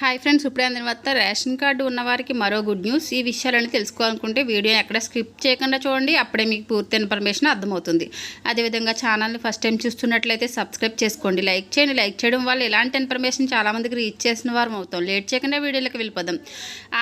Hi friends ఇప్పుడే అందిన వద్ద రేషన్ కార్డు ఉన్నవారికి మరో గుడ్ న్యూస్. ఈ విషయాలని తెలుసుకోవాలనుకుంటే వీడియో ఎక్కడ స్కిప్ చేయకుండా చూడండి అప్పుడే మీకు పూర్తి ఇన్ఫర్మేషన్ అర్థమవుతుంది. అదేవిధంగా ఛానల్ని ఫస్ట్ టైం చూస్తున్నట్లయితే సబ్స్క్రైబ్ చేసుకోండి లైక్ చేయండి. లైక్ చేయడం వల్ల ఇలాంటి ఇన్ఫర్మేషన్ చాలామందికి రీచ్ చేసిన వారం అవుతాం. లేట్ చేయకుండా వీడియోలకు వెళ్ళిపోదాం.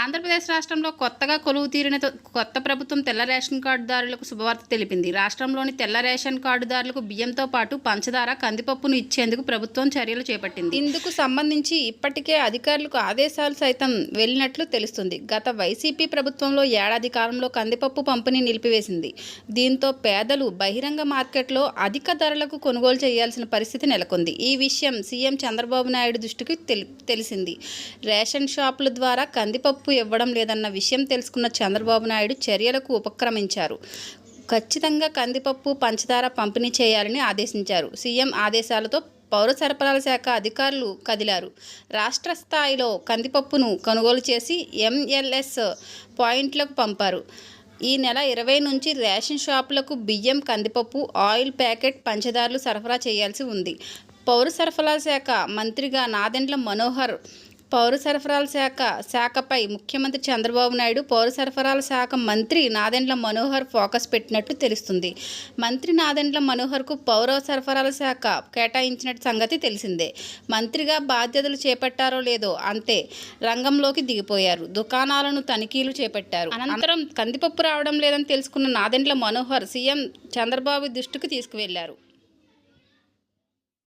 ఆంధ్రప్రదేశ్ రాష్ట్రంలో కొత్తగా కొలువు తీరిన కొత్త ప్రభుత్వం తెల్ల రేషన్ కార్డుదారులకు శుభవార్త తెలిపింది. రాష్ట్రంలోని తెల్ల రేషన్ కార్డుదారులకు బియ్యంతో పాటు పంచదార కందిపప్పును ఇచ్చేందుకు ప్రభుత్వం చర్యలు చేపట్టింది. ఇందుకు సంబంధించి ఇప్పటికే అధికారులు అధికారులకు ఆదేశాలు సైతం వెళ్ళినట్లు తెలుస్తుంది. గత వైసీపీ ప్రభుత్వంలో ఏడాది కాలంలో కందిపప్పు పంపిణీ నిలిపివేసింది. దీంతో పేదలు బహిరంగ మార్కెట్లో అధిక ధరలకు కొనుగోలు చేయాల్సిన పరిస్థితి నెలకొంది. ఈ విషయం సీఎం చంద్రబాబు నాయుడు దృష్టికి తెలిసింది. రేషన్ షాపుల ద్వారా కందిపప్పు ఇవ్వడం లేదన్న విషయం తెలుసుకున్న చంద్రబాబు నాయుడు చర్యలకు ఉపక్రమించారు. ఖచ్చితంగా కందిపప్పు పంచదార పంపిణీ చేయాలని ఆదేశించారు. సీఎం ఆదేశాలతో పౌర సరఫరాల శాఖ అధికారులు కదిలారు. రాష్ట్ర స్థాయిలో కందిపప్పును కొనుగోలు చేసి ఎంఎల్ఎస్ పాయింట్లకు పంపారు. ఈ నెల ఇరవై నుంచి రేషన్ షాపులకు బియ్యం కందిపప్పు ఆయిల్ ప్యాకెట్ పంచదారలు సరఫరా చేయాల్సి ఉంది. పౌర సరఫరాల శాఖ మంత్రిగా నాదెండ్ల మనోహర్ పౌర సరఫరాల శాఖ శాఖపై ముఖ్యమంత్రి చంద్రబాబు నాయుడు పౌర సరఫరాల శాఖ మంత్రి నాదెండ్ల మనోహర్ ఫోకస్ పెట్టినట్టు తెలుస్తుంది. మంత్రి నాదెండ్ల మనోహర్కు పౌర సరఫరాల శాఖ కేటాయించిన సంగతి తెలిసిందే. మంత్రిగా బాధ్యతలు చేపట్టారో లేదో అంతే రంగంలోకి దిగిపోయారు. దుకాణాలను తనిఖీలు చేపట్టారు. అనంతరం కందిపప్పు రావడం లేదని తెలుసుకున్న నాదెండ్ల మనోహర్ సీఎం చంద్రబాబు దృష్టికి తీసుకువెళ్ళారు.